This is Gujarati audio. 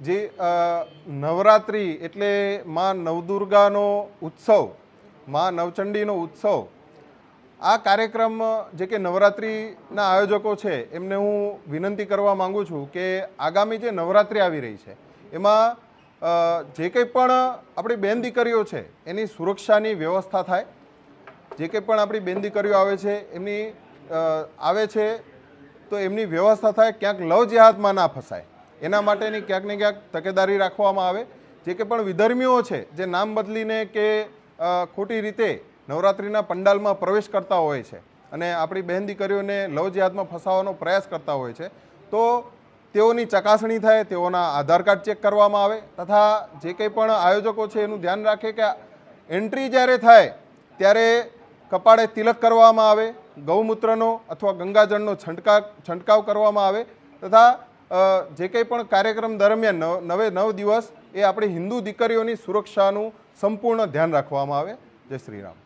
જે નવરાત્રિ એટલે માં નવદુર્ગાનો ઉત્સવ, માં નવચંડીનો ઉત્સવ, આ કાર્યક્રમ, જે કે નવરાત્રિના આયોજકો છે, એમને હું વિનંતી કરવા માંગુ છું કે આગામી જે નવરાત્રિ આવી રહી છે, એમાં જે કંઈ પણ આપણી બેન દીકરીઓ છે, એની સુરક્ષાની વ્યવસ્થા થાય. જે કંઈ પણ આપણી બેન દીકરીઓ આવે છે, એમની આવે છે, તો એમની વ્યવસ્થા થાય, ક્યાંક લવ જેહાદમાં ના ફસાય. એના માટેની ક્યાંક ને ક્યાંક તકેદારી રાખવામાં આવે. જે કે પણ વિધર્મીઓ છે, જે નામ બદલીને કે ખોટી રીતે નવરાત્રિના પંડાલમાં પ્રવેશ કરતા હોય છે અને આપણી બહેન દીકરીઓને લવ જિહાદમાં ફસાવવાનો પ્રયાસ કરતા હોય છે, તો તેઓની ચકાસણી થાય, તેઓના આધાર કાર્ડ ચેક કરવામાં આવે તથા જે કંઈ પણ આયોજકો છે એનું ધ્યાન રાખે કે એન્ટ્રી જ્યારે થાય, ત્યારે કપાળે તિલક કરવામાં આવે, ગૌમૂત્રનો અથવા ગંગાજળનો છંટકાવ છંટકાવ કરવામાં આવે તથા જે કંઈ પણ કાર્યક્રમ દરમિયાન નવ, નવે દિવસ એ આપણી હિન્દુ દીકરીઓની સુરક્ષાનું સંપૂર્ણ ધ્યાન રાખવામાં આવે. જય શ્રી રામ.